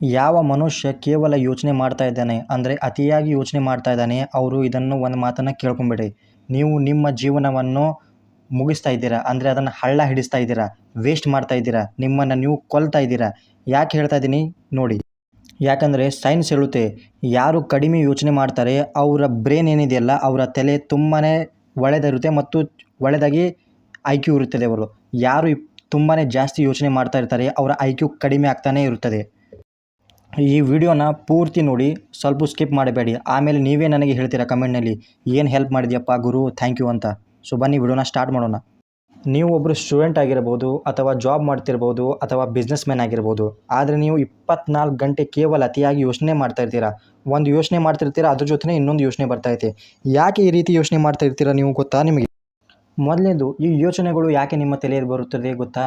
ಯಾವ ಮನುಷ್ಯ ಕೇವಲ ಯೋಚನೆ ಮಾಡ್ತಾ ಇದ್ದಾನೆ, ಅಂದರೆ ಅತಿಯಾಗಿ ಯೋಚನೆ ಮಾಡ್ತಾ ಇದ್ದಾನೆ, ಅವರು ಇದನ್ನು ಒಂದು ಮಾತನ್ನು ಕೇಳ್ಕೊಂಬಿಡಿ ನೀವು ನಿಮ್ಮ ಜೀವನವನ್ನು ಮುಗಿಸ್ತಾ ಇದ್ದೀರಾ, ಅಂದರೆ ಅದನ್ನು ಹಳ್ಳ ಹಿಡಿಸ್ತಾ ಇದ್ದೀರಾ ವೇಸ್ಟ್ ಮಾಡ್ತಾ ಇದ್ದೀರಾ, ನಿಮ್ಮನ್ನು ನೀವು ಕೊಲ್ತಾ ಇದ್ದೀರಾ, ಯಾಕೆ ಹೇಳ್ತಾ ಇದ್ದೀನಿ ನೋಡಿ. ಯಾಕಂದರೆ ಸೈನ್ಸ್ ಹೇಳುತ್ತೆ, ಯಾರು ಕಡಿಮೆ ಯೋಚನೆ ಮಾಡ್ತಾರೆ, ಅವರ ಬ್ರೇನ್ ಏನಿದೆಯಲ್ಲ, ಅವರ ತಲೆ ತುಂಬಾ ಒಳ್ಳೆದಿರುತ್ತೆ ಮತ್ತು ಒಳ್ಳೆಯದಾಗಿ ಐ ಕ್ಯೂ ಇರುತ್ತದೆ ಅವರು. ಯಾರು ತುಂಬಾ ಜಾಸ್ತಿ ಯೋಚನೆ ಮಾಡ್ತಾ ಇರ್ತಾರೆ, ಅವರ ಐ ಕ್ಯೂ ಕಡಿಮೆ ಆಗ್ತಾನೇ ಇರುತ್ತದೆ. ಈ ವಿಡಿಯೋನ ಪೂರ್ತಿ ನೋಡಿ, ಸ್ವಲ್ಪ ಸ್ಕಿಪ್ ಮಾಡಬೇಡಿ. ಆಮೇಲೆ ನೀವೇ ನನಗೆ ಹೇಳ್ತೀರಾ ಕಮೆಂಟ್ನಲ್ಲಿ, ಏನು ಹೆಲ್ಪ್ ಮಾಡಿದ್ಯಪ್ಪ ಗುರು ಥ್ಯಾಂಕ್ ಯು ಅಂತ. ಸೊ ಬನ್ನಿ, ವಿಡಿಯೋನ ಸ್ಟಾರ್ಟ್ ಮಾಡೋಣ. ನೀವು ಒಬ್ಬರು ಸ್ಟೂಡೆಂಟ್ ಆಗಿರ್ಬೋದು, ಅಥವಾ ಜಾಬ್ ಮಾಡ್ತಿರ್ಬೋದು, ಅಥವಾ ಬಿಸ್ನೆಸ್ ಮ್ಯಾನ್ ಆಗಿರ್ಬೋದು, ಆದರೆ ನೀವು ಇಪ್ಪತ್ನಾಲ್ಕು ಗಂಟೆ ಕೇವಲ ಅತಿಯಾಗಿ ಯೋಚನೆ ಮಾಡ್ತಾ ಒಂದು ಯೋಚನೆ ಮಾಡ್ತಿರ್ತೀರಾ, ಅದ್ರ ಜೊತೆ ಇನ್ನೊಂದು ಯೋಚನೆ ಬರ್ತಾ ಐತೆ. ಯಾಕೆ ಈ ರೀತಿ ಯೋಚನೆ ಮಾಡ್ತಾ ನೀವು ಗೊತ್ತಾ ನಿಮಗೆ? ಮೊದಲನೇದು ಈ ಯೋಚನೆಗಳು ಯಾಕೆ ನಿಮ್ಮ ತಲೆಯಲ್ಲಿ ಬರುತ್ತದೆ ಗೊತ್ತಾ?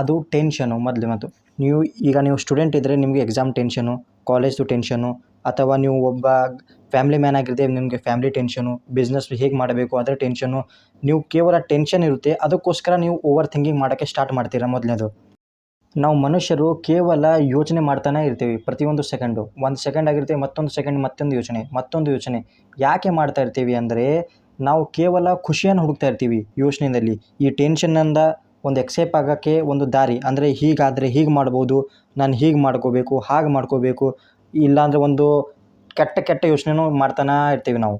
ಅದು ಟೆನ್ಷನು ಮೊದಲು ಮತ್ತು. ನೀವು ಈಗ ನೀವು ಸ್ಟೂಡೆಂಟ್ ಇದ್ದರೆ ನಿಮಗೆ ಎಕ್ಸಾಮ್ ಟೆನ್ಷನು ಕಾಲೇಜ್ದು ಟೆನ್ಷನು ಅಥವಾ ನೀವು ಒಬ್ಬ ಫ್ಯಾಮ್ಲಿ ಮ್ಯಾನ್ ಆಗಿರ್ತೀವಿ ನಿಮಗೆ ಫ್ಯಾಮ್ಲಿ ಟೆನ್ಷನು ಬಿಸ್ನೆಸ್ ಹೇಗೆ ಮಾಡಬೇಕು ಅದರ ಟೆನ್ಷನು ನೀವು ಕೇವಲ ಟೆನ್ಷನ್ ಇರುತ್ತೆ, ಅದಕ್ಕೋಸ್ಕರ ನೀವು ಓವರ್ ಥಿಂಕಿಂಗ್ ಮಾಡೋಕ್ಕೆ ಸ್ಟಾರ್ಟ್ ಮಾಡ್ತೀರಾ ಮೊದಲನೇದು. ನಾವು ಮನುಷ್ಯರು ಕೇವಲ ಯೋಚನೆ ಮಾಡ್ತಾನೆ ಇರ್ತೀವಿ, ಪ್ರತಿಯೊಂದು ಸೆಕೆಂಡು ಒಂದು ಸೆಕೆಂಡ್ ಆಗಿರುತ್ತೆ, ಮತ್ತೊಂದು ಸೆಕೆಂಡ್ ಮತ್ತೊಂದು ಯೋಚನೆ ಮತ್ತೊಂದು ಯೋಚನೆ. ಯಾಕೆ ಮಾಡ್ತಾ ಇರ್ತೀವಿ ಅಂದರೆ, ನಾವು ಕೇವಲ ಖುಷಿಯನ್ನು ಹುಡುಕ್ತಾ ಇರ್ತೀವಿ ಯೋಚನೆಯಲ್ಲಿ. ಈ ಟೆನ್ಷನ್ನಿಂದ ಒಂದು ಎಕ್ಸೇಪ್ ಆಗೋಕ್ಕೆ ಒಂದು ದಾರಿ, ಅಂದರೆ ಹೀಗಾದರೆ ಹೀಗೆ ಮಾಡ್ಬೋದು, ನಾನು ಹೀಗೆ ಮಾಡ್ಕೋಬೇಕು, ಹಾಗೆ ಮಾಡ್ಕೋಬೇಕು, ಇಲ್ಲಾಂದರೆ ಒಂದು ಕೆಟ್ಟ ಕೆಟ್ಟ ಯೋಚನೆನೂ ಮಾಡ್ತಾನೆ ಇರ್ತೀವಿ ನಾವು.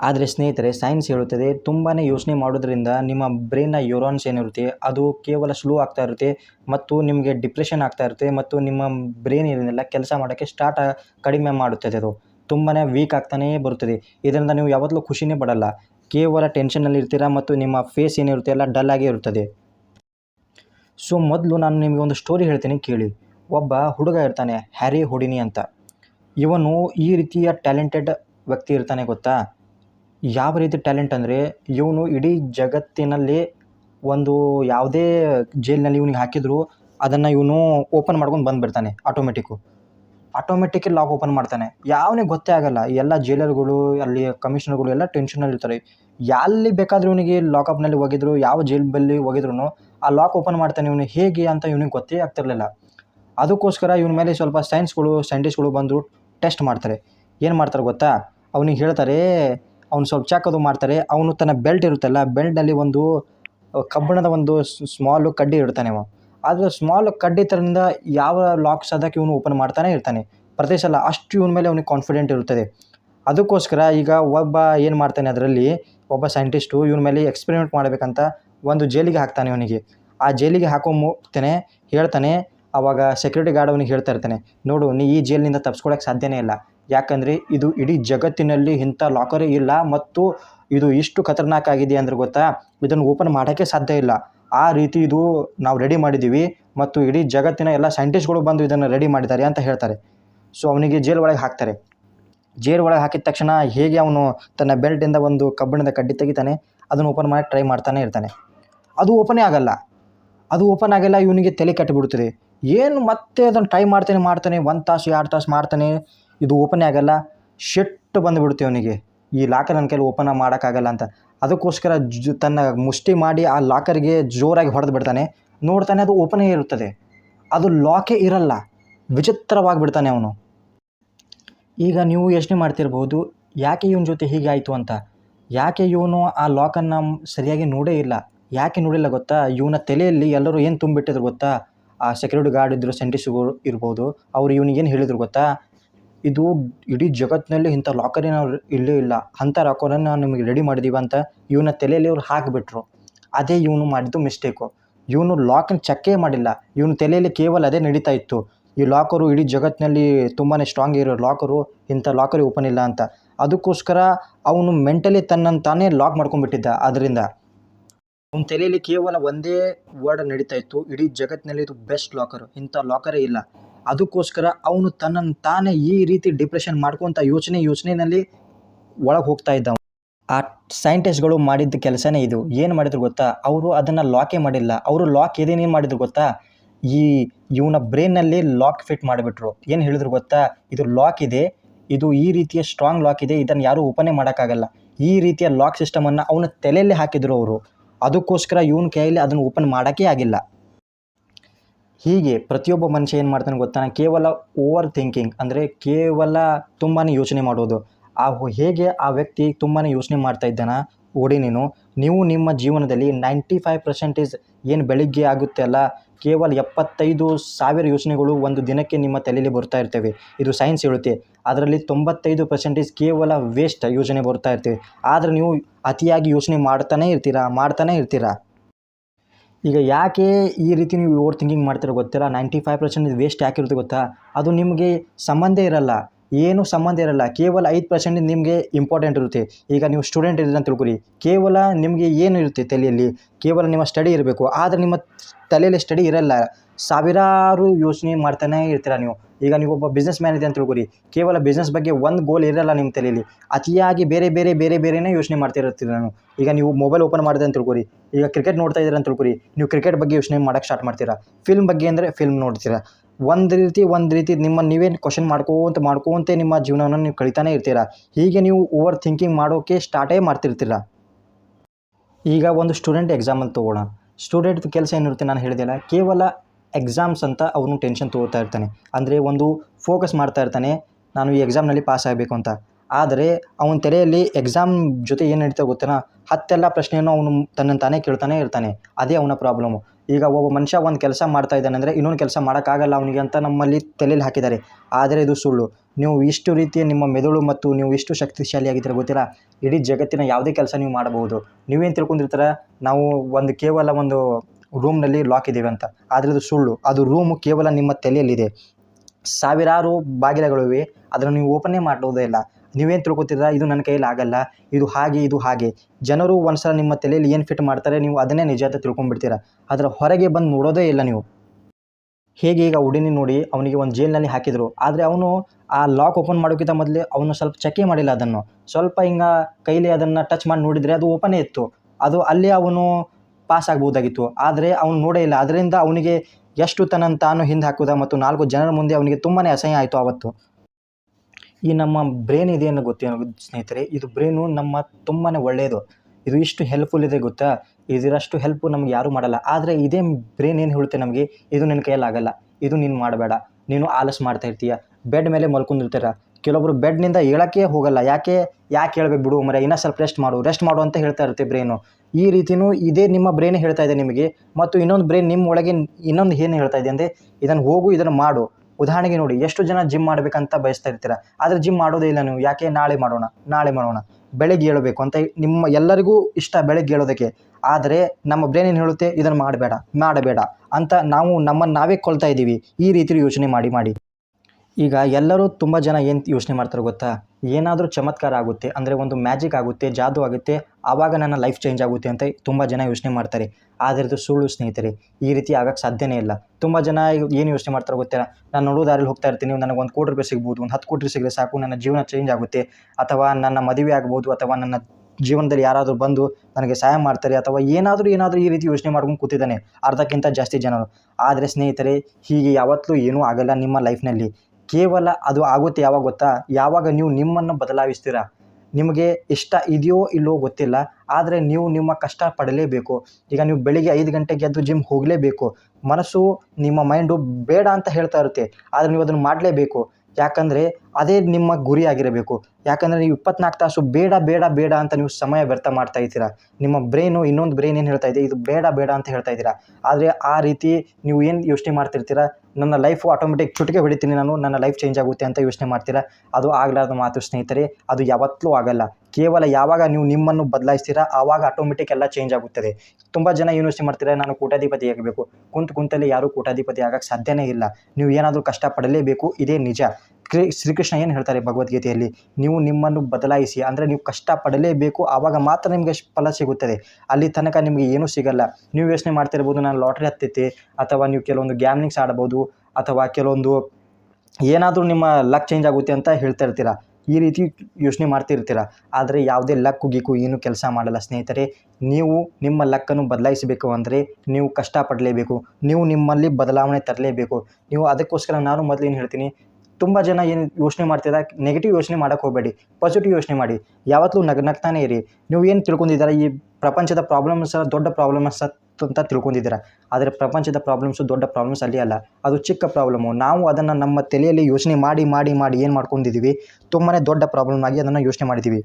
ಆದರೆ ಸ್ನೇಹಿತರೆ ಸೈನ್ಸ್ ಹೇಳುತ್ತದೆ ತುಂಬಾ ಯೋಚನೆ ಮಾಡೋದ್ರಿಂದ ನಿಮ್ಮ ಬ್ರೈನ್ನ ಯೂರಾನ್ಸ್ ಏನಿರುತ್ತೆ, ಅದು ಕೇವಲ ಸ್ಲೋ ಆಗ್ತಾ ಇರುತ್ತೆ, ಮತ್ತು ನಿಮಗೆ ಡಿಪ್ರೆಷನ್ ಆಗ್ತಾ ಇರುತ್ತೆ, ಮತ್ತು ನಿಮ್ಮ ಬ್ರೈನ್ ಏನೆಲ್ಲ ಕೆಲಸ ಮಾಡೋಕ್ಕೆ ಸ್ಟಾರ್ಟ್ ಕಡಿಮೆ ಮಾಡುತ್ತದೆ ಅದು. ತುಂಬಾ ವೀಕ್ ಆಗ್ತಾನೇ ಬರುತ್ತದೆ. ಇದರಿಂದ ನೀವು ಯಾವತ್ತೂ ಖುಷಿನೇ ಪಡಲ್ಲ. ಕೇವಲ ಟೆನ್ಷನ್ನಲ್ಲಿ ಇರ್ತೀರಾ ಮತ್ತು ನಿಮ್ಮ ಫೇಸ್ ಏನಿರುತ್ತೆ ಎಲ್ಲ ಡಲ್ ಆಗೇ ಇರುತ್ತದೆ ಸೊ ಮೊದಲು ನಾನು ನಿಮಗೆ ಒಂದು ಸ್ಟೋರಿ ಹೇಳ್ತೀನಿ, ಕೇಳಿ. ಒಬ್ಬ ಹುಡುಗ ಇರ್ತಾನೆ, ಹ್ಯಾರಿ ಹುಡಿನಿ ಅಂತ. ಇವನು ಈ ರೀತಿಯ ಟ್ಯಾಲೆಂಟೆಡ್ ವ್ಯಕ್ತಿ ಇರ್ತಾನೆ ಗೊತ್ತಾ? ಯಾವ ರೀತಿ ಟ್ಯಾಲೆಂಟ್ ಅಂದರೆ, ಇವನು ಇಡೀ ಜಗತ್ತಿನಲ್ಲಿ ಒಂದು ಯಾವುದೇ ಜೈಲಿನಲ್ಲಿ ಇವನಿಗೆ ಹಾಕಿದರೂ, ಅದನ್ನು ಇವನು ಓಪನ್ ಮಾಡ್ಕೊಂಡು ಬಂದುಬಿಡ್ತಾನೆ ಆಟೋಮೆಟಿಕ್ಕು ಆಟೋಮೆಟಿಕ್ ಲಾಕ್ ಓಪನ್ ಮಾಡ್ತಾನೆ. ಯಾವನಿಗೆ ಗೊತ್ತೇ ಆಗಲ್ಲ ಎಲ್ಲ ಜೈಲರ್ಗಳು ಅಲ್ಲಿ ಕಮಿಷನರ್ಗಳು ಎಲ್ಲ ಟೆನ್ಷನಲ್ಲಿ ಇರ್ತಾರೆ. ಎಲ್ಲಿ ಬೇಕಾದರೂ ಇವನಿಗೆ ಲಾಕಪ್ನಲ್ಲಿ ಹೋಗಿದ್ರು, ಯಾವ ಜೈಲ್ ಬಲ್ಲಿ ಹೋಗಿದ್ರು ಆ ಲಾಕ್ ಓಪನ್ ಮಾಡ್ತಾನೆ ಇವನು. ಹೇಗೆ ಅಂತ ಇವನಿಗೆ ಗೊತ್ತೇ ಆಗ್ತಿರ್ಲಿಲ್ಲ. ಅದಕ್ಕೋಸ್ಕರ ಇವನ ಮೇಲೆ ಸ್ವಲ್ಪ ಸೈನ್ಸ್ಗಳು ಸೈಂಟಿಸ್ಟ್ಗಳು ಬಂದು ಟೆಸ್ಟ್ ಮಾಡ್ತಾರೆ. ಏನು ಮಾಡ್ತಾರೆ ಗೊತ್ತಾ? ಅವನಿಗೆ ಹೇಳ್ತಾರೆ, ಅವ್ನು ಸ್ವಲ್ಪ ಚೆಕ್ ಅದು ಮಾಡ್ತಾರೆ. ಅವನು ತನ್ನ ಬೆಲ್ಟ್ ಇರುತ್ತಲ್ಲ ಬೆಲ್ಟ್ನಲ್ಲಿ ಒಂದು, ಕಬ್ಬಿಣದ ಒಂದು ಸ್ಮಾಲು ಕಡ್ಡಿ ಇಡ್ತಾನೆ ಅವ ಅದು ಸ್ಮಾಲ್ ಕಡ್ಡಿ ಥರದಿಂದ ಯಾವ ಲಾಕ್ಸ್ ಅದಕ್ಕೆ ಇವನು ಓಪನ್ ಮಾಡ್ತಾನೆ ಇರ್ತಾನೆ. ಪ್ರತಿ ಸಲ ಅಷ್ಟು ಇವನ ಮೇಲೆ ಅವನಿಗೆ ಕಾನ್ಫಿಡೆಂಟ್ ಇರುತ್ತದೆ. ಅದಕ್ಕೋಸ್ಕರ ಈಗ ಒಬ್ಬ ಏನು ಮಾಡ್ತಾನೆ ಅದರಲ್ಲಿ, ಒಬ್ಬ ಸೈಂಟಿಸ್ಟು ಇವನ ಮೇಲೆ ಎಕ್ಸ್ಪೆರಿಮೆಂಟ್ ಮಾಡಬೇಕಂತ ಒಂದು ಜೈಲಿಗೆ ಹಾಕ್ತಾನೆ ಅವನಿಗೆ. ಆ ಜೈಲಿಗೆ ಮುಗ್ತಾನೆ ಹೇಳ್ತಾನೆ ಆವಾಗ ಸೆಕ್ಯೂರಿಟಿ ಗಾರ್ಡ್ ಅವನಿಗೆ ಹೇಳ್ತಾ ಇರ್ತಾನೆ, ನೋಡು, ನೀ ಈ ಜೈಲಿನಿಂದ ತಪ್ಸ್ಕೊಳಕ್ಕೆ ಸಾಧ್ಯನೇ ಇಲ್ಲ. ಯಾಕಂದರೆ ಇದು ಇಡೀ ಜಗತ್ತಿನಲ್ಲಿ ಇಂಥ ಲಾಕರೇ ಇಲ್ಲ ಮತ್ತು ಇದು ಇಷ್ಟು ಖತರ್ನಾಕ್ ಆಗಿದೆ ಅಂದ್ರೆ ಗೊತ್ತಾ? ಇದನ್ನು ಓಪನ್ ಮಾಡೋಕ್ಕೆ ಸಾಧ್ಯ ಇಲ್ಲ. ಆ ರೀತಿ ಇದು ನಾವು ರೆಡಿ ಮಾಡಿದ್ದೀವಿ ಮತ್ತು ಇಡೀ ಜಗತ್ತಿನ ಎಲ್ಲ ಸೈಂಟಿಸ್ಟ್ಗಳು ಬಂದು ಇದನ್ನು ರೆಡಿ ಮಾಡಿದ್ದಾರೆ ಅಂತ ಹೇಳ್ತಾರೆ. ಸೊ ಅವನಿಗೆ ಜೇಲ್ ಒಳಗೆ ಹಾಕ್ತಾರೆ. ಜೇಲ್ ಒಳಗೆ ಹಾಕಿದ ತಕ್ಷಣ ಹೇಗೆ ಅವನು ತನ್ನ ಬೆಲ್ಟಿಂದ ಒಂದು ಕಬ್ಬಿಣದ ಕಡ್ಡಿ ತೆಗಿತಾನೆ, ಅದನ್ನು ಓಪನ್ ಮಾಡಿ ಟ್ರೈ ಮಾಡ್ತಾನೆ ಇರ್ತಾನೆ. ಅದು ಓಪನೇ ಆಗಲ್ಲ. ಅದು ಓಪನ್ ಆಗಿಲ್ಲ, ಇವನಿಗೆ ತಲೆ ಕಟ್ಟಿಬಿಡ್ತದೆ ಏನು ಮತ್ತೆ ಅದನ್ನು ಟ್ರೈ ಮಾಡ್ತಾನೆ ಮಾಡ್ತಾನೆ, ಒಂದು ತಾಸು, ಎರಡು ತಾಸು ಮಾಡ್ತಾನೆ, ಇದು ಓಪನೇ ಆಗಲ್ಲ. ಶೆಟ್ಟು ಬಂದುಬಿಡುತ್ತೆ ಅವನಿಗೆ. ಈ ಲಾಕರ್ ನನ್ನ ಕೈಲಿ ಓಪನ್ ಮಾಡೋಕ್ಕಾಗಲ್ಲ ಅಂತ. ಅದಕ್ಕೋಸ್ಕರ ತನ್ನ ಮುಷ್ಟಿ ಮಾಡಿ ಆ ಲಾಕರ್ಗೆ ಜೋರಾಗಿ ಹೊಡೆದು ಬಿಡ್ತಾನೆ. ನೋಡ್ತಾನೆ ಅದು ಓಪನೇ ಇರುತ್ತದೆ. ಅದು ಲಾಕೇ ಇರಲ್ಲ. ವಿಚಿತ್ರವಾಗಿ ಬಿಡ್ತಾನೆ ಅವನು. ಈಗ ನೀವು ಯೋಚನೆ ಮಾಡ್ತಿರ್ಬೋದು, ಯಾಕೆ ಇವನ ಜೊತೆ ಹೀಗೆ ಆಯಿತು ಅಂತ? ಯಾಕೆ ಇವನು ಆ ಲಾಕನ್ನು ಸರಿಯಾಗಿ ನೋಡೇ ಇಲ್ಲ? ಯಾಕೆ ನೋಡಿಲ್ಲ ಗೊತ್ತಾ? ಇವನ ತಲೆಯಲ್ಲಿ ಎಲ್ಲರೂ ಏನು ತುಂಬಿಟ್ಟಿದ್ರು ಗೊತ್ತಾ? ಆ ಸೆಕ್ಯೂರಿಟಿ ಗಾರ್ಡ್ ಇದ್ದರು ಸೆಂಟಿಸ್ಗಳು ಇರ್ಬೋದು, ಅವ್ರು ಇವನಿಗೇನು ಹೇಳಿದ್ರು ಗೊತ್ತಾ? ಇದು ಇಡೀ ಜಗತ್ತಿನಲ್ಲಿ ಇಂಥ ಲಾಕರಿನ ನಾವು ಇಲ್ಲೇ ಇಲ್ಲ, ಅಂಥ ಲಾಕರನ್ನು ನಾವು ನಿಮಗೆ ರೆಡಿ ಮಾಡಿದ್ದೀವಿ ಅಂತ ಇವನ ತಲೆಯಲ್ಲಿ ಅವ್ರು ಹಾಕಿಬಿಟ್ರು. ಅದೇ ಇವನು ಮಾಡಿದ್ದು ಮಿಸ್ಟೇಕು ಇವನು ಲಾಕನ್ನು ಚೆಕ್ಕೇ ಮಾಡಿಲ್ಲ. ಇವನ ತಲೆಯಲ್ಲಿ ಕೇವಲ ಅದೇ ನಡೀತಾ ಇತ್ತು. ಈ ಲಾಕರು ಇಡೀ ಜಗತ್ತಿನಲ್ಲಿ ತುಂಬಾ ಸ್ಟ್ರಾಂಗ್ ಇರೋ ಲಾಕರು ಇಂಥ ಲಾಕರೇ ಓಪನ್ ಇಲ್ಲ ಅಂತ. ಅದಕ್ಕೋಸ್ಕರ ಅವನು ಮೆಂಟಲಿ ತನ್ನನ್ನು ತಾನೇ ಲಾಕ್ ಮಾಡ್ಕೊಂಡ್ಬಿಟ್ಟಿದ್ದ. ಅದರಿಂದ ಅವನ ತಲೆಯಲ್ಲಿ ಕೇವಲ ಒಂದೇ ವರ್ಡ್ ನಡೀತಾ ಇತ್ತು. ಇಡೀ ಜಗತ್ತಿನಲ್ಲಿ ಇದು ಬೆಸ್ಟ್ ಲಾಕರು ಇಂಥ ಲಾಕರೇ ಇಲ್ಲ. ಅದಕ್ಕೋಸ್ಕರ ಅವನು ತನ್ನನ್ನು ತಾನೇ ಈ ರೀತಿ ಡಿಪ್ರೆಷನ್ ಮಾಡ್ಕೊತ ಯೋಚನೆ ಯೋಚನೆಯಲ್ಲಿ ಒಳಗೆ ಹೋಗ್ತಾ ಇದ್ದ. ಆ ಸೈಂಟಿಸ್ಟ್ಗಳು ಮಾಡಿದ್ದ ಕೆಲಸನೇ ಇದು. ಏನು ಮಾಡಿದ್ರು ಗೊತ್ತಾ? ಅವರು ಅದನ್ನು ಲಾಕೇ ಮಾಡಿಲ್ಲ. ಅವರು ಲಾಕ್ ಏನೇನು ಮಾಡಿದ್ರು ಗೊತ್ತಾ? ಈ ಇವನ ಬ್ರೈನ್ನಲ್ಲಿ ಲಾಕ್ ಫಿಟ್ ಮಾಡಿಬಿಟ್ರು. ಏನು ಹೇಳಿದ್ರು ಗೊತ್ತಾ? ಇದು ಲಾಕ್ ಇದೆ. ಇದು ಈ ರೀತಿಯ ಸ್ಟ್ರಾಂಗ್ ಲಾಕ್ ಇದೆ. ಇದನ್ನು ಯಾರೂ ಓಪನೇ ಮಾಡೋಕ್ಕಾಗಲ್ಲ. ಈ ರೀತಿಯ ಲಾಕ್ ಸಿಸ್ಟಮನ್ನು ಅವನ ತಲೆಯಲ್ಲಿ ಹಾಕಿದರು ಅವರು. ಅದಕ್ಕೋಸ್ಕರ ಇವನ ಕೈಯಲ್ಲಿ ಅದನ್ನು ಓಪನ್ ಮಾಡೋಕ್ಕೇ ಆಗಿಲ್ಲ. ಹೀಗೆ ಪ್ರತಿಯೊಬ್ಬ ಮನುಷ್ಯ ಏನು ಮಾಡ್ತಾನೆ ಗೊತ್ತಾನೆ? ಕೇವಲ ಓವರ್ ಥಿಂಕಿಂಗ್ ಅಂದರೆ ಕೇವಲ ತುಂಬಾ ಯೋಚನೆ ಮಾಡೋದು. ಆ ಹೇಗೆ ಆ ವ್ಯಕ್ತಿ ತುಂಬಾ ಯೋಚನೆ ಮಾಡ್ತಾ ಇದ್ದಾನ? ಓಡಿ ನೀನು. ನೀವು ನಿಮ್ಮ ಜೀವನದಲ್ಲಿ ನೈಂಟಿ ಫೈವ್ ಪರ್ಸೆಂಟೇಜ್ ಏನು ಬೆಳಿಗ್ಗೆ ಆಗುತ್ತೆ ಅಲ್ಲ? ಕೇವಲ ಎಪ್ಪತ್ತೈದು ಸಾವಿರ ಯೋಚನೆಗಳು ಒಂದು ದಿನಕ್ಕೆ ನಿಮ್ಮ ತಲೆಯಲ್ಲಿ ಬರ್ತಾ ಇರ್ತವೆ. ಇದು ಸೈನ್ಸ್ ಹೇಳುತ್ತೆ. ಅದರಲ್ಲಿ ತೊಂಬತ್ತೈದು ಪರ್ಸೆಂಟೇಜ್ ಕೇವಲ ವೇಸ್ಟ್ ಯೋಚನೆ ಬರ್ತಾ ಇರ್ತವೆ. ಆದರೆ ನೀವು ಅತಿಯಾಗಿ ಯೋಚನೆ ಮಾಡ್ತಾನೇ ಇರ್ತೀರಾ? ಮಾಡ್ತಾನೇ ಇರ್ತೀರಾ? ಈಗ ಯಾಕೆ ಈ ರೀತಿ ನೀವು ಓವರ್ ಥಿಂಕಿಂಗ್ ಮಾಡ್ತಿರೋ ಗೊತ್ತಿಲ್ಲ? ನೈಂಟಿ ಫೈವ್ ಪರ್ಸೆಂಟ್ ವೇಸ್ಟ್ ಯಾಕೆ ಇರುತ್ತೆ ಗೊತ್ತಾ? ಅದು ನಿಮಗೆ ಸಂಬಂಧ ಇರಲ್ಲ. ಏನು ಸಂಬಂಧ ಇರಲ್ಲ. ಕೇವಲ ಐದು ಪರ್ಸೆಂಟ್ ನಿಮಗೆ ಇಂಪಾರ್ಟೆಂಟ್ ಇರುತ್ತೆ. ಈಗ ನೀವು ಸ್ಟೂಡೆಂಟ್ ಇದ್ದೀರಿ ಅಂತ ತಿಳ್ಕೊರಿ ಕೇವಲ ನಿಮಗೆ ಏನು ಇರುತ್ತೆ ತಲೆಯಲ್ಲಿ? ಕೇವಲ ನಿಮ್ಮ ಸ್ಟಡಿ ಇರಬೇಕು. ಆದರೆ ನಿಮ್ಮ ತಲೆಯಲ್ಲಿ ಸ್ಟಡಿ ಇರಲ್ಲ. ಸಾವಿರಾರು ಯೋಚನೆ ಮಾಡ್ತಾನೆ ಇರ್ತೀರ ನೀವು. ಈಗ ನೀವು ಒಬ್ಬ ಬಿಸ್ನೆಸ್ ಮ್ಯಾನ್ ಇದೆ ಅಂತ ತಿಳ್ಕೊರಿ ಕೇವಲ ಬಿಸ್ನೆಸ್ ಬಗ್ಗೆ ಒಂದು ಗೋಲ್ ಇರಲ್ಲ ನಿಮ್ಮ ತಲೆಯಲ್ಲಿ ಅತಿಯಾಗಿ ಬೇರೆ ಬೇರೆ ಬೇರೆ ಬೇರೆನೇ ಯೋಚನೆ ಮಾಡ್ತಿರ್ತೀರ ನಾನು. ಈಗ ನೀವು ಮೊಬೈಲ್ ಓಪನ್ ಮಾಡಿದೆ ಅಂತ ತಿಳ್ಕೊರಿ ಈಗ ಕ್ರಿಕೆಟ್ ನೋಡ್ತಾ ಇದ್ದೀರ ಅಂತ ತಿಳ್ಕೊರಿ ನೀವು ಕ್ರಿಕೆಟ್ ಬಗ್ಗೆ ಯೋಚನೆ ಮಾಡೋಕ್ಕೆ ಸ್ಟಾರ್ಟ್ ಮಾಡ್ತೀರಾ? ಫಿಲ್ಮ್ ಬಗ್ಗೆ ಅಂದರೆ ಫಿಲ್ಮ್ ನೋಡ್ತೀರಾ? ಒಂದು ರೀತಿ ಒಂದು ರೀತಿ ನಿಮ್ಮ ನೀವೇನು ಕ್ವಶನ್ ಮಾಡ್ಕೋತ ಮಾಡ್ಕೋಂತೆ ನಿಮ್ಮ ಜೀವನವನ್ನು ನೀವು ಕಳಿತಾನೆ ಇರ್ತೀರಾ? ಹೀಗೆ ನೀವು ಓವರ್ ಥಿಂಕಿಂಗ್ ಮಾಡೋಕ್ಕೆ ಸ್ಟಾರ್ಟೇ ಮಾಡ್ತಿರ್ತೀರ? ಈಗ ಒಂದು ಸ್ಟೂಡೆಂಟ್ ಎಕ್ಸಾಮ್ ಅಂತ ತೊಗೊಳ್ಳೋಣ ಸ್ಟೂಡೆಂಟ್ ಕೆಲಸ ಏನಿರುತ್ತೆ ನಾನು ಹೇಳಿದೆಲ್ಲ ಕೇವಲ ಎಕ್ಸಾಮ್ಸ್ ಅಂತ ಅವನು ಟೆನ್ಷನ್ ತೊಗೊಳ್ತಾ ಇರ್ತಾನೆ. ಅಂದರೆ ಒಂದು ಫೋಕಸ್ ಮಾಡ್ತಾ ಇರ್ತಾನೆ, ನಾನು ಈ ಎಕ್ಸಾಮ್ನಲ್ಲಿ ಪಾಸ್ ಆಗಬೇಕು ಅಂತ. ಆದರೆ ಅವನ ತೆರೆಯಲ್ಲಿ ಎಕ್ಸಾಮ್ ಜೊತೆ ಏನು ನಡೀತಾ ಗೊತ್ತೇನಾ? ಹತ್ತೆಲ್ಲ ಪ್ರಶ್ನೆಯನ್ನು ಅವನು ತನ್ನ ತಾನೇ ಕೇಳ್ತಾನೆ ಇರ್ತಾನೆ. ಅದೇ ಅವನ ಪ್ರಾಬ್ಲಮು ಈಗ ಒಬ್ಬ ಮನುಷ್ಯ ಒಂದು ಕೆಲಸ ಮಾಡ್ತಾ ಇದ್ದಾನೆ ಅಂದರೆ ಇನ್ನೊಂದು ಕೆಲಸ ಮಾಡೋಕ್ಕಾಗಲ್ಲ ಅವನಿಗೆ ಅಂತ ನಮ್ಮಲ್ಲಿ ತಲೆಯಲ್ಲಿ ಹಾಕಿದ್ದಾರೆ. ಆದರೆ ಇದು ಸುಳ್ಳು. ನೀವು ಇಷ್ಟು ರೀತಿಯ ನಿಮ್ಮ ಮೆದುಳು ಮತ್ತು ನೀವು ಇಷ್ಟು ಶಕ್ತಿಶಾಲಿಯಾಗಿದ್ದೀರ ಗೊತ್ತಿಲ್ಲ ಇಡೀ ಜಗತ್ತಿನ ಯಾವುದೇ ಕೆಲಸ ನೀವು ಮಾಡಬಹುದು. ನೀವೇನು ತಿಳ್ಕೊಂಡಿರ್ತೀರ? ನಾವು ಒಂದು ಕೇವಲ ಒಂದು ರೂಮ್ನಲ್ಲಿ ಲಾಕ್ ಇದ್ದೀವಿ ಅಂತ. ಆದರೆ ಅದು ಸುಳ್ಳು. ಅದು ರೂಮು ಕೇವಲ ನಿಮ್ಮ ತಲೆಯಲ್ಲಿದೆ. ಸಾವಿರಾರು ಬಾಗಿಲಗಳಿವೆ ಅದನ್ನು ನೀವು ಓಪನ್ನೇ ಮಾಡೋದೇ ಇಲ್ಲ. ನೀವೇನು ತಿಳ್ಕೊತೀರ? ಇದು ನನ್ನ ಕೈಯಲ್ಲಿ ಆಗಲ್ಲ. ಇದು ಹಾಗೆ ಇದು ಹಾಗೆ. ಜನರು ಒಂದ್ಸಲ ನಿಮ್ಮ ತಲೆಯಲ್ಲಿ ಏನು ಫಿಟ್ ಮಾಡ್ತಾರೆ ನೀವು ಅದನ್ನೇ ನಿಜ ಅಂತ ತಿಳ್ಕೊಂಡ್ಬಿಡ್ತೀರಾ? ಅದರ ಹೊರಗೆ ಬಂದು ನೋಡೋದೇ ಇಲ್ಲ ನೀವು. ಹೇಗೆ ಈಗ ಹುಡಿನಿ ನೋಡಿ ಅವನಿಗೆ ಒಂದು ಜೈಲಿನಲ್ಲಿ ಹಾಕಿದರು. ಆದರೆ ಅವನು ಆ ಲಾಕ್ ಓಪನ್ ಮಾಡೋಕ್ಕಿಂತ ಮೊದಲೇ ಅವನು ಸ್ವಲ್ಪ ಚೆಕ್ಕೇ ಮಾಡಿಲ್ಲ ಅದನ್ನು. ಸ್ವಲ್ಪ ಹಿಂಗೆ ಕೈಲಿ ಅದನ್ನು ಟಚ್ ಮಾಡಿ ನೋಡಿದರೆ ಅದು ಓಪನೇ ಇತ್ತು. ಅದು ಅಲ್ಲಿ ಅವನು ಪಾಸ್ ಆಗ್ಬೋದಾಗಿತ್ತು. ಆದರೆ ಅವನು ನೋಡೇ ಇಲ್ಲ. ಅದರಿಂದ ಅವನಿಗೆ ಎಷ್ಟು ತನ್ನ ತಾನು ಹಿಂದೆ ಹಾಕುದ ಮತ್ತು ನಾಲ್ಕು ಜನರ ಮುಂದೆ ಅವನಿಗೆ ತುಂಬಾ ಅಸಹ್ಯ ಆಯಿತು ಆವತ್ತು. ಈ ನಮ್ಮ ಬ್ರೈನ್ ಅನ್ನೋ ಗೊತ್ತೇನು ಸ್ನೇಹಿತರೆ? ಇದು ಬ್ರೈನು ನಮ್ಮ ತುಂಬಾ ಒಳ್ಳೆಯದು ಇದು ಇಷ್ಟು ಹೆಲ್ಪ್ಫುಲ್ ಇದೆ ಗೊತ್ತಾ? ಇದರಷ್ಟು ಹೆಲ್ಪ್ ನಮ್ಗೆ ಯಾರೂ ಮಾಡಲ್ಲ. ಆದರೆ ಇದೇ ಬ್ರೈನ್ ಏನು ಹೇಳುತ್ತೆ ನಮಗೆ? ಇದು ನಿನ್ನ ಕೈಯಲ್ಲಿ ಆಗಲ್ಲ. ಇದು ನೀನು ಮಾಡಬೇಡ. ನೀನು ಆಲಸ್ ಮಾಡ್ತಾ ಇರ್ತೀಯ. ಬೆಡ್ ಮೇಲೆ ಮಲ್ಕೊಂಡಿರ್ತೀರ. ಕೆಲವೊಬ್ರು ಬೆಡ್ನಿಂದ ಹೇಳೋಕ್ಕೆ ಹೋಗಲ್ಲ. ಯಾಕೆ? ಯಾಕೆ ಹೇಳ್ಬೇಕು ಬಿಡು ಮರೆ ಇನ್ನೂ ಸ್ವಲ್ಪ ರೆಸ್ಟ್ ಮಾಡು ರೆಸ್ಟ್ ಮಾಡು ಅಂತ ಹೇಳ್ತಾ ಇರುತ್ತೆ ಬ್ರೈನು ಈ ರೀತಿಯೂ ಇದೇ ನಿಮ್ಮ ಬ್ರೈನ್ ಹೇಳ್ತಾ ಇದೆ ನಿಮಗೆ. ಮತ್ತು ಇನ್ನೊಂದು ಬ್ರೈನ್ ನಿಮ್ಮ ಒಳಗೆ ಇನ್ನೊಂದು ಏನು ಹೇಳ್ತಾ ಇದೆ ಅಂದರೆ ಇದನ್ನು ಹೋಗು ಇದನ್ನು ಮಾಡು. ಉದಾಹರಣೆಗೆ ನೋಡಿ, ಎಷ್ಟು ಜನ ಜಿಮ್ ಮಾಡಬೇಕಂತ ಬಯಸ್ತಾ ಇರ್ತೀರ? ಆದರೆ ಜಿಮ್ ಮಾಡೋದೇ ಇಲ್ಲ ನೀವು. ಯಾಕೆ? ನಾಳೆ ಮಾಡೋಣ ನಾಳೆ ಮಾಡೋಣ. ಬೆಳಗ್ಗೆ ಏಳಬೇಕು ಅಂತ ನಿಮ್ಮ ಎಲ್ಲರಿಗೂ ಇಷ್ಟ ಬೆಳಗ್ಗೆ ಏಳೋದಕ್ಕೆ. ಆದರೆ ನಮ್ಮ ಬ್ರೈನ್ ಏನು ಹೇಳುತ್ತೆ? ಇದನ್ನು ಮಾಡಬೇಡ ಮಾಡಬೇಡ ಅಂತ ನಾವು ನಮ್ಮನ್ನು ನಾವೇ ಕೊಲ್ತಾ ಇದ್ದೀವಿ ಈ ರೀತಿ ಯೋಚನೆ ಮಾಡಿ ಮಾಡಿ. ಈಗ ಎಲ್ಲರೂ ತುಂಬ ಜನ ಏನು ಯೋಚನೆ ಮಾಡ್ತಾರೆ ಗೊತ್ತಾ? ಏನಾದರೂ ಚಮತ್ಕಾರ ಆಗುತ್ತೆ, ಅಂದರೆ ಒಂದು ಮ್ಯಾಜಿಕ್ ಆಗುತ್ತೆ, ಜಾದು ಆಗುತ್ತೆ, ಆವಾಗ ನನ್ನ ಲೈಫ್ ಚೇಂಜ್ ಆಗುತ್ತೆ ಅಂತ ತುಂಬ ಜನ ಯೋಚನೆ ಮಾಡ್ತಾರೆ. ಆದರೆ ಇದು ಸುಳ್ಳು ಸ್ನೇಹಿತರೆ, ಈ ರೀತಿ ಆಗೋಕ್ಕೆ ಸಾಧ್ಯನೇ ಇಲ್ಲ. ತುಂಬ ಜನ ಏನು ಯೋಚನೆ ಮಾಡ್ತಾರೆ ಗೊತ್ತಿಲ್ಲ ನಾನು ನೋಡೋದಾರಲ್ಲಿ ಹೋಗ್ತಾ ಇರ್ತೀನಿ, ನನಗೆ ಒಂದು ಕೋಟಿ ರೂಪಾಯಿ ಸಿಗ್ಬೋದು, ಒಂದು ಹತ್ತು ಕೋಟಿ ಸಿಗಲಿ ಸಾಕು, ನನ್ನ ಜೀವನ ಚೇಂಜ್ ಆಗುತ್ತೆ, ಅಥವಾ ನನ್ನ ಮದುವೆ ಆಗ್ಬೋದು, ಅಥವಾ ನನ್ನ ಜೀವನದಲ್ಲಿ ಯಾರಾದರೂ ಬಂದು ನನಗೆ ಸಹಾಯ ಮಾಡ್ತಾರೆ, ಅಥವಾ ಏನಾದರೂ ಏನಾದರೂ ಈ ರೀತಿ ಯೋಚನೆ ಮಾಡ್ಕೊಂಡು ಕೂತಿದ್ದಾನೆ, ಅರ್ಧಕ್ಕಿಂತ ಜಾಸ್ತಿ ಜನರು. ಆದರೆ ಸ್ನೇಹಿತರೆ, ಹೀಗೆ ಯಾವತ್ತೂ ಏನೂ ಆಗಲ್ಲ ನಿಮ್ಮ ಲೈಫ್ನಲ್ಲಿ ಕೇವಲ ಅದು ಆಗುತ್ತೆ ಯಾವಾಗ ಗೊತ್ತಾ? ಯಾವಾಗ ನೀವು ನಿಮ್ಮನ್ನು ಬದಲಾಯಿಸ್ತೀರಾ? ನಿಮಗೆ ಇಷ್ಟ ಇದೆಯೋ ಇಲ್ಲವೋ ಗೊತ್ತಿಲ್ಲ, ಆದರೆ ನೀವು ನಿಮ್ಮ ಕಷ್ಟ ಪಡಲೇಬೇಕು. ಈಗ ನೀವು ಬೆಳಿಗ್ಗೆ ಐದು ಗಂಟೆಗೆ ಅದು ಜಿಮ್ ಹೋಗಲೇಬೇಕು. ಮನಸ್ಸು, ನಿಮ್ಮ ಮೈಂಡು ಬೇಡ ಅಂತ ಹೇಳ್ತಾ ಇರುತ್ತೆ, ಆದರೆ ನೀವು ಅದನ್ನು ಮಾಡಲೇಬೇಕು. ಯಾಕಂದರೆ ಅದೇ ನಿಮ್ಮ ಗುರಿ ಆಗಿರಬೇಕು. ಯಾಕಂದರೆ ನೀವು ಇಪ್ಪತ್ನಾಲ್ಕು ತಾಸು ಬೇಡ ಬೇಡ ಬೇಡ ಅಂತ ನೀವು ಸಮಯ ವ್ಯರ್ಥ ಮಾಡ್ತಾ ಇದ್ದೀರಾ? ನಿಮ್ಮ ಬ್ರೈನು ಇನ್ನೊಂದು ಬ್ರೈನ್ ಏನು ಹೇಳ್ತಾ ಇದೆ? ಇದು ಬೇಡ ಬೇಡ ಅಂತ ಹೇಳ್ತಾ ಇದ್ದೀರಾ? ಆದರೆ ಆ ರೀತಿ ನೀವು ಏನು ಯೋಚನೆ ಮಾಡ್ತಿರ್ತೀರಾ? ನನ್ನ ಲೈಫು ಆಟೋಮೆಟಿಕ್ ಚುಟಿಕೆ ಹೊಡಿತೀನಿ ನಾನು, ನನ್ನ ಲೈಫ್ ಚೇಂಜ್ ಆಗುತ್ತೆ ಅಂತ ಯೋಚನೆ ಮಾಡ್ತೀರಾ? ಅದು ಆಗಲಾರ್ದ ಮಾತು ಸ್ನೇಹಿತರೆ, ಅದು ಯಾವತ್ತೂ ಆಗಲ್ಲ. ಕೇವಲ ಯಾವಾಗ ನೀವು ನಿಮ್ಮನ್ನು ಬದಲಾಯಿಸ್ತೀರಾ, ಆವಾಗ ಆಟೋಮೆಟಿಕ್ ಎಲ್ಲ ಚೇಂಜ್ ಆಗುತ್ತದೆ. ತುಂಬ ಜನ ಏನು ಯೋಚನೆ ಮಾಡ್ತೀರಾ ನಾನು ಕೋಟಾಧಿಪತಿ ಆಗಬೇಕು. ಕುಂತು ಕುಂತಲ್ಲಿ ಯಾರೂ ಕೋಟಾಧಿಪತಿ ಆಗಕ್ಕೆ ಸಾಧ್ಯನೇ ಇಲ್ಲ. ನೀವು ಏನಾದರೂ ಕಷ್ಟಪಡಲೇಬೇಕು, ಇದೇ ನಿಜ. ಶ್ರೀಕೃಷ್ಣ ಏನು ಹೇಳ್ತಾರೆ ಭಗವದ್ಗೀತೆಯಲ್ಲಿ? ನೀವು ನಿಮ್ಮನ್ನು ಬದಲಾಯಿಸಿ, ಅಂದರೆ ನೀವು ಕಷ್ಟ ಪಡಲೇಬೇಕು, ಆವಾಗ ಮಾತ್ರ ನಿಮಗೆ ಫಲ ಸಿಗುತ್ತದೆ. ಅಲ್ಲಿ ತನಕ ನಿಮಗೆ ಏನೂ ಸಿಗಲ್ಲ. ನೀವು ಯೋಚನೆ ಮಾಡ್ತಿರ್ಬೋದು, ನಾನು ಲಾಟ್ರಿ ಹತ್ತೈತೆ, ಅಥವಾ ನೀವು ಕೆಲವೊಂದು ಗ್ಯಾಮ್ಲಿಂಗ್ಸ್ ಆಡ್ಬೋದು, ಅಥವಾ ಕೆಲವೊಂದು ಏನಾದರೂ ನಿಮ್ಮ ಲಕ್ ಚೇಂಜ್ ಆಗುತ್ತೆ ಅಂತ ಹೇಳ್ತಾ ಇರ್ತೀರ. ಈ ರೀತಿ ಯೋಚನೆ ಮಾಡ್ತಿರ್ತೀರ. ಆದರೆ ಯಾವುದೇ ಲಕ್ಕು, ಗಿಕ್ಕು ಏನು ಕೆಲಸ ಮಾಡಲ್ಲ. ಸ್ನೇಹಿತರೆ, ನೀವು ನಿಮ್ಮ ಲಕ್ಕನ್ನು ಬದಲಾಯಿಸಬೇಕು ಅಂದರೆ ನೀವು ಕಷ್ಟಪಡಲೇಬೇಕು ನೀವು ನಿಮ್ಮಲ್ಲಿ ಬದಲಾವಣೆ ತರಲೇಬೇಕು. ನೀವು ಅದಕ್ಕೋಸ್ಕರ ನಾನು ಮೊದಲು ಏನು ಹೇಳ್ತೀನಿ ತುಂಬ ಜನ ಏನು ಯೋಚನೆ ಮಾಡ್ತಿದ್ದಾರೆ ನೆಗೆಟಿವ್ ಯೋಚನೆ ಮಾಡೋಕ್ಕೆ ಹೋಗಬೇಡಿ ಪಾಸಿಟಿವ್ ಯೋಚನೆ ಮಾಡಿ. ಯಾವತ್ತೂ ನಗ್, ನಗ್ತಾನೆ ಇರಿ. ನೀವು ಏನು ತಿಳ್ಕೊಂಡಿದ್ದೀರ, ಈ ಪ್ರಪಂಚದ ಪ್ರಾಬ್ಲಮ್ಸ್ ದೊಡ್ಡ ಪ್ರಾಬ್ಲಮ್ಸ್ ಅಂತ ತಿಳ್ಕೊಂಡಿದ್ದೀರ? ಆದರೆ ಪ್ರಪಂಚದ ಪ್ರಾಬ್ಲಮ್ಸು ದೊಡ್ಡ ಪ್ರಾಬ್ಲಮ್ಸ್ ಅಲ್ಲಿ ಅಲ್ಲ. ಅದು ಚಿಕ್ಕ ಪ್ರಾಬ್ಲಮ್ಮು ನಾವು ಅದನ್ನು ನಮ್ಮ ತಲೆಯಲ್ಲಿ ಯೋಚನೆ ಮಾಡಿ ಮಾಡಿ ಮಾಡಿ ಏನು ಮಾಡ್ಕೊಂಡಿದ್ದೀವಿ ತುಂಬಾ ದೊಡ್ಡ ಪ್ರಾಬ್ಲಮ್ ಆಗಿ ಅದನ್ನು ಯೋಚನೆ ಮಾಡಿದ್ದೀವಿ.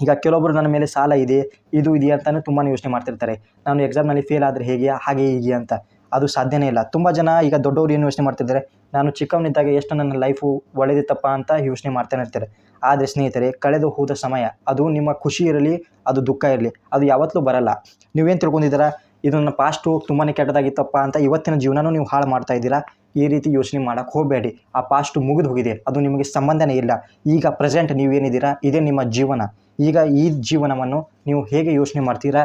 ಈಗ ಕೆಲವೊಬ್ಬರು ನನ್ನ ಮೇಲೆ ಸಾಲ ಇದೆ, ಇದು ಇದೆ ಅಂತಲೂ ತುಂಬಾ ಯೋಚನೆ ಮಾಡ್ತಿರ್ತಾರೆ. ನಾನು ಎಕ್ಸಾಮ್ನಲ್ಲಿ ಫೇಲ್ ಆದರೆ ಹೇಗೆ, ಹಾಗೆ ಹೀಗೆ ಅಂತ. ಅದು ಸಾಧ್ಯನೇ ಇಲ್ಲ. ತುಂಬ ಜನ ಈಗ ದೊಡ್ಡವರು ಏನು ಯೋಚನೆ ಮಾಡ್ತಿದ್ದಾರೆ, ನಾನು ಚಿಕ್ಕವನಿದ್ದಾಗ ಎಷ್ಟು ನನ್ನ ಲೈಫು ಒಳ್ಳೆದಿತ್ತಪ್ಪ ಅಂತ ಯೋಚನೆ ಮಾಡ್ತಾನೆ ಇರ್ತಾರೆ. ಆದರೆ ಸ್ನೇಹಿತರೆ, ಕಳೆದು ಹೋದ ಸಮಯ, ಅದು ನಿಮ್ಮ ಖುಷಿ ಇರಲಿ, ಅದು ದುಃಖ ಇರಲಿ, ಅದು ಯಾವತ್ತೂ ಬರಲ್ಲ. ನೀವೇನು ತಿಳ್ಕೊಂಡಿದ್ದೀರಾ? ಇದು ನನ್ನ ಪಾಸ್ಟು ತುಂಬಾ ಕೆಟ್ಟದಾಗಿತ್ತಪ್ಪ ಅಂತ ಇವತ್ತಿನ ಜೀವನನೂ ನೀವು ಹಾಳು ಮಾಡ್ತಾ ಇದ್ದೀರಾ? ಈ ರೀತಿ ಯೋಚನೆ ಮಾಡೋಕ್ಕೆ ಹೋಗಬೇಡಿ. ಆ ಪಾಸ್ಟು ಮುಗಿದು ಹೋಗಿದೆ. ಅದು ನಿಮಗೆ ಸಂಬಂಧನೇ ಇಲ್ಲ. ಈಗ ಪ್ರೆಸೆಂಟ್ ನೀವೇನಿದ್ದೀರಾ? ಇದೇ ನಿಮ್ಮ ಜೀವನ. ಈಗ ಈ ಜೀವನವನ್ನು ನೀವು ಹೇಗೆ ಯೋಚನೆ ಮಾಡ್ತೀರಾ?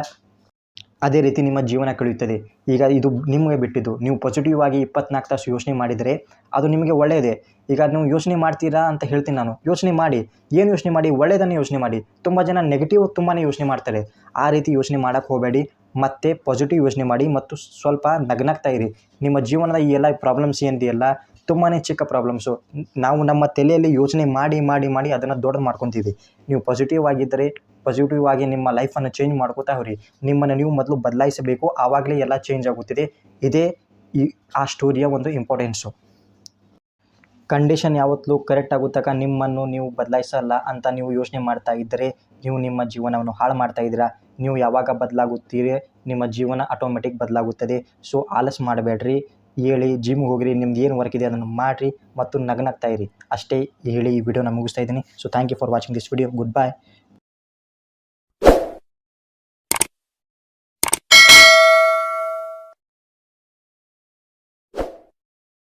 ಅದೇ ರೀತಿ ನಿಮ್ಮ ಜೀವನ ಕಳೆಯುತ್ತದೆ. ಈಗ ಇದು ನಿಮಗೆ ಬಿಟ್ಟಿದ್ದು. ನೀವು ಪಾಸಿಟಿವ್ ಆಗಿ ಇಪ್ಪತ್ನಾಲ್ಕು ತಾಸು ಯೋಚನೆ ಮಾಡಿದರೆ ಅದು ನಿಮಗೆ ಒಳ್ಳೆಯದೇ. ಈಗ ನೀವು ಯೋಚನೆ ಮಾಡ್ತೀರಾ ಅಂತ ಹೇಳ್ತೀನಿ ನಾನು. ಯೋಚನೆ ಮಾಡಿ. ಏನು ಯೋಚನೆ ಮಾಡಿ? ಒಳ್ಳೆಯದನ್ನು ಯೋಚನೆ ಮಾಡಿ. ತುಂಬ ಜನ ನೆಗೆಟಿವ್ ತುಂಬಾ ಯೋಚನೆ ಮಾಡ್ತಾರೆ. ಆ ರೀತಿ ಯೋಚನೆ ಮಾಡೋಕ್ಕೆ ಹೋಗಬೇಡಿ. ಮತ್ತೆ ಪಾಸಿಟಿವ್ ಯೋಚನೆ ಮಾಡಿ ಮತ್ತು ಸ್ವಲ್ಪ ನಗ್ನಾಗ್ತಾ ಇರಿ. ನಿಮ್ಮ ಜೀವನದ ಈ ಎಲ್ಲ ಪ್ರಾಬ್ಲಮ್ಸ್ ಏನಿದೆಯಲ್ಲ ತುಂಬಾ ಚಿಕ್ಕ ಪ್ರಾಬ್ಲಮ್ಸು ನಾವು ನಮ್ಮ ತಲೆಯಲ್ಲಿ ಯೋಚನೆ ಮಾಡಿ ಮಾಡಿ ಮಾಡಿ ಅದನ್ನು ದೊಡ್ಡದು ಮಾಡ್ಕೊತೀವಿ. ನೀವು ಪಾಸಿಟಿವ್ ಆಗಿದ್ದರೆ ಪಾಸಿಟಿವ್ ಆಗಿ ನಿಮ್ಮ ಲೈಫನ್ನು ಚೇಂಜ್ ಮಾಡ್ಕೋತಾ ಹೋರಿ ನಿಮ್ಮನ್ನು ನೀವು ಮೊದಲು ಬದಲಾಯಿಸಬೇಕು, ಆವಾಗಲೇ ಎಲ್ಲ ಚೇಂಜ್ ಆಗುತ್ತಿದೆ. ಇದೇ ಈ, ಆ ಸ್ಟೋರಿಯ ಒಂದು ಇಂಪಾರ್ಟೆನ್ಸು ಕಂಡೀಷನ್ ಯಾವತ್ತೂ ಕರೆಕ್ಟ್ ಆಗೋ ನಿಮ್ಮನ್ನು ನೀವು ಬದಲಾಯಿಸಲ್ಲ ಅಂತ ನೀವು ಯೋಚನೆ ಮಾಡ್ತಾ ಇದ್ದರೆ, ನೀವು ನಿಮ್ಮ ಜೀವನವನ್ನು ಹಾಳು ಮಾಡ್ತಾ ಇದ್ದೀರಾ. ನೀವು ಯಾವಾಗ ಬದಲಾಗುತ್ತೀರಿ, ನಿಮ್ಮ ಜೀವನ ಆಟೋಮೆಟಿಕ್ ಬದಲಾಗುತ್ತದೆ. ಸೊ ಆಲಸ್ ಮಾಡಬೇಡ್ರಿ. ಹೇಳಿ ಜಿಮ್ಗೆ ಹೋಗಿರಿ, ನಿಮ್ದು ಏನು ವರ್ಕ್ ಇದೆ ಅದನ್ನು ಮಾಡಿರಿ ಮತ್ತು ನಗನಾಗ್ತಾ ಇರಿ. ಅಷ್ಟೇ ಹೇಳಿ ಈ ವಿಡಿಯೋನ ಮುಗಿಸ್ತಾ ಇದ್ದೀನಿ. So thank you for watching this video good bye